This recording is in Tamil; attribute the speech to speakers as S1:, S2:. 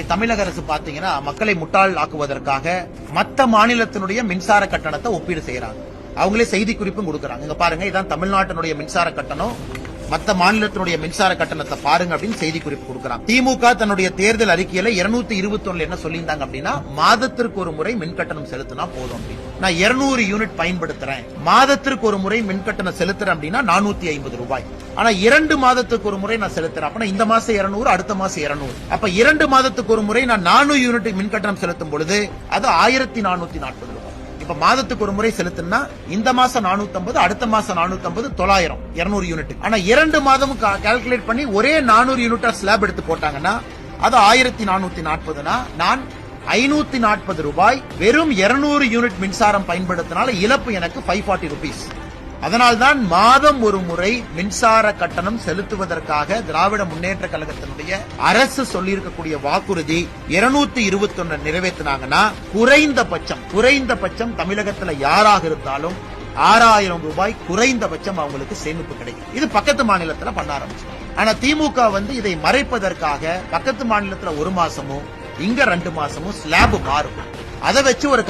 S1: இன்னைக்கு தமிழக அரசு பாத்தீங்கன்னா மக்களை முட்டாள் ஆக்குவதற்காக மத்த மாநிலத்தினுடைய மின்சார கட்டணத்தை ஒப்பீடு செய்யறாங்க. அவங்களே செய்தி குறிப்பும் கொடுக்கறாங்க. இங்க பாருங்க இதான் தமிழ்நாட்டினுடைய மின்சார கட்டணம். மத்த மாநிலத்தினுடைய மின்சார கட்டணத்தை பாருங்க அப்படின்னு செய்தி குறிப்பு கொடுக்கறாங்க. திமுக தன்னுடைய தேர்தல் அறிக்கையில இருநூத்தி இருபத்தி என்ன சொல்லியிருந்தாங்க அப்படின்னா மாதத்திற்கு ஒரு முறை மின் கட்டணம் செலுத்தினா போதும் அப்படின்னு. நான் 200 யூனிட் பயன்படுத்துறேன். மாதத்திற்கு ஒரு முறை மின் கட்டணம் செலுத்துறேன் அப்படின்னா நானூத்தி ஐம்பது ரூபாய். ஆனா இரண்டு மாதத்துக்கு ஒரு முறை நான் செலுத்துறேன். அப்ப இந்த மாசம் 200 அடுத்த மாசம் 200 அப்ப இரண்டு மாதத்துக்கு ஒரு முறை நான் 400 யூனிட் மின் கட்டணம் செலுத்தும் பொழுது அது ஆயிரத்தி நானூத்தி நாற்பது ரூபாய். இப்ப மாதத்துக்கு ஒரு முறை செலுத்தினா இந்த மாசம் 450 அடுத்த மாசம் 450 தொள்ளாயிரம் 200 யூனிட். ஆனா இரண்டு மாதமும் கால்குலேட் பண்ணி ஒரே 400 யூனிட்டா ஸ்லாப் எடுத்து போட்டாங்கன்னா அது ஆயிரத்தி நானூத்தி நாற்பதுனா நான் ஐநூத்தி நாற்பது ரூபாய் வெறும் 200 யூனிட் மின்சாரம் பயன்படுத்தினால இழப்பு எனக்கு ஃபைவ் ஃபார்ட்டி ருபீஸ் அதனால்தான் மாதம் ஒரு முறை மின்சார கட்டணம் செலுத்துவதற்காக திராவிட முன்னேற்ற கழகத்தினுடைய அரசு சொல்லியிருக்கக்கூடிய வாக்குறுதி இருநூத்தி இருபத்தி ஒன்னு நிறைவேற்றினாங்கன்னா குறைந்தபட்சம் குறைந்தபட்சம் தமிழகத்துல யாராக இருந்தாலும் ஆறாயிரம் ரூபாய் குறைந்தபட்சம் அவங்களுக்கு சேமிப்பு கிடைக்கும். இது பக்கத்து மாநிலத்துல பண்ண ஆரம்பிச்சு ஆனா திமுக வந்து இதை மறைப்பதற்காக பக்கத்து மாநிலத்துல ஒரு மாசமும் இங்க ரெண்டு மாசமும் ஸ்லாப் மாறும். அதை வச்சு ஒரு